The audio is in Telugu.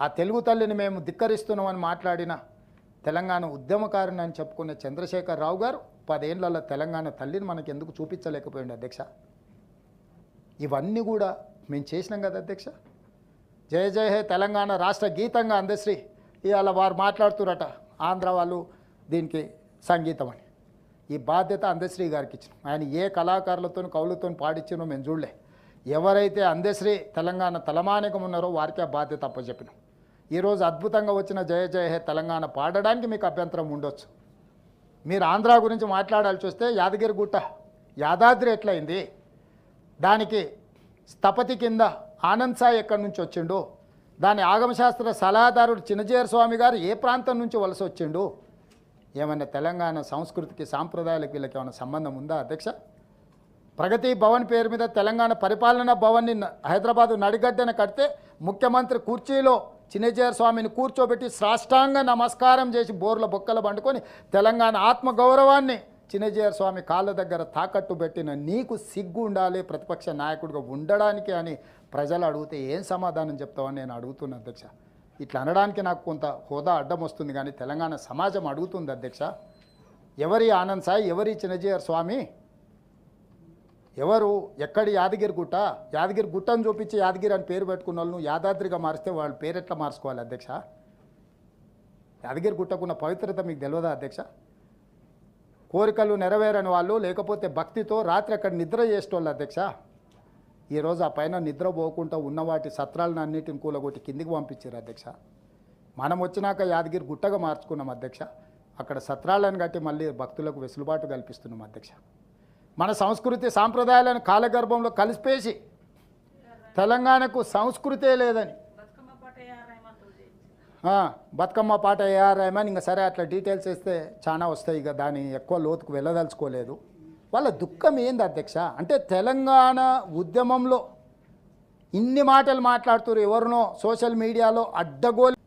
ఆ తెలుగు తల్లిని మేము ధిక్కరిస్తున్నామని మాట్లాడిన తెలంగాణ ఉద్యమకారుని అని చెప్పుకునే చంద్రశేఖర్ రావు గారు పదేళ్ళలో తెలంగాణ తల్లిని మనకి ఎందుకు చూపించలేకపోయింది అధ్యక్ష? ఇవన్నీ కూడా మేము చేసినాం కదా అధ్యక్ష? జయ జయ హే తెలంగాణ రాష్ట్ర గీతంగా అందశ్రీ. ఇవాళ వారు మాట్లాడుతురట ఆంధ్ర వాళ్ళు దీనికి సంగీతం అని. ఈ బాధ్యత అందశ్రీ గారికి ఇచ్చిన. ఆయన ఏ కళాకారులతో కవులతో పాడించినో మేము చూడలే. ఎవరైతే అందశ్రీ తెలంగాణ తలమానికం ఉన్నారో వారికి ఆ బాధ్యత అప్పచెప్పినాం. ఈరోజు అద్భుతంగా వచ్చిన జయ జయ హే తెలంగాణ పాడడానికి మీకు అభ్యంతరం ఉండొచ్చు. మీరు ఆంధ్ర గురించి మాట్లాడాల్సి వస్తే యాదగిరి గుట్ట యాదాద్రి ఎట్లయింది? దానికి స్థపతి కింద ఆనంద్ సాయి ఎక్కడి నుంచి వచ్చిండు? దాని ఆగమశాస్త్ర సలహాదారుడు చిన్నజీర స్వామి గారు ఏ ప్రాంతం నుంచి వలస వచ్చిండు? ఏమైనా తెలంగాణ సంస్కృతికి సాంప్రదాయాలకు వీళ్ళకి ఏమైనా సంబంధం ఉందా అధ్యక్ష? ప్రగతి భవన్ పేరు మీద తెలంగాణ పరిపాలనా భవన్ని హైదరాబాదు నడిగడ్డన కడితే ముఖ్యమంత్రి కుర్చీలో చిన్నజీర స్వామిని కూర్చోబెట్టి సాష్టాంగ నమస్కారం చేసి బోర్ల బొక్కలు పండుకొని తెలంగాణ ఆత్మగౌరవాన్ని చిన్నజీర స్వామి కాళ్ళ దగ్గర తాకట్టు పెట్టిన నీకు సిగ్గు ఉండాలి ప్రతిపక్ష నాయకుడిగా ఉండడానికి అని ప్రజలు అడిగితే ఏం సమాధానం చెప్తావని నేను అడుగుతున్నా అధ్యక్ష. ఇట్లా అనడానికి నాకు కొంత హోదా అడ్డం వస్తుంది కానీ తెలంగాణ సమాజం అడుగుతుంది అధ్యక్ష. ఎవరి ఆనంద్ సాయి ఎవరి చిన్నజీయర్ స్వామి ఎవరు? ఎక్కడి యాదగిరి గుట్ట? యాదగిరి గుట్టను చూపించి యాదగిరి అని పేరు పెట్టుకున్న వాళ్ళను యాదాద్రిగా మారిస్తే వాళ్ళ పేరు ఎట్లా మార్చుకోవాలి అధ్యక్ష? యాదగిరి గుట్టకున్న పవిత్రత మీకు తెలియదా అధ్యక్ష? కోరికలు నెరవేరని వాళ్ళు లేకపోతే భక్తితో రాత్రి అక్కడ నిద్ర చేసేటోళ్ళు అధ్యక్ష. ఈరోజు ఆ పైన నిద్రపోకుండా ఉన్న వాటి సత్రాలను అన్నిటిని కూలగొట్టి కిందికి పంపించారు అధ్యక్ష. మనం వచ్చినాక యాదగిరి గుట్టగా మార్చుకున్నాం అధ్యక్ష. అక్కడ సత్రాలను కట్టి మళ్ళీ భక్తులకు వెసులుబాటు కల్పిస్తున్నాం అధ్యక్ష. మన సంస్కృతి సాంప్రదాయాలను కాలగర్భంలో కలిసిపేసి తెలంగాణకు సంస్కృతే లేదని. బతుకమ్మ పాట ఏఆర్ రెహమాన్ ఇంకా సరే అట్లా డీటెయిల్స్ ఇస్తే చాలా వస్తాయి. ఇక దాని ఎక్కువ లోతుకు వెళ్ళదలుచుకోలేదు. వాళ్ళ దుఃఖం ఏంది అధ్యక్ష? అంటే తెలంగాణ ఉద్యమంలో ఇన్ని మాటలు మాట్లాడుతున్నారు ఎవరినో సోషల్ మీడియాలో అడ్డగోలు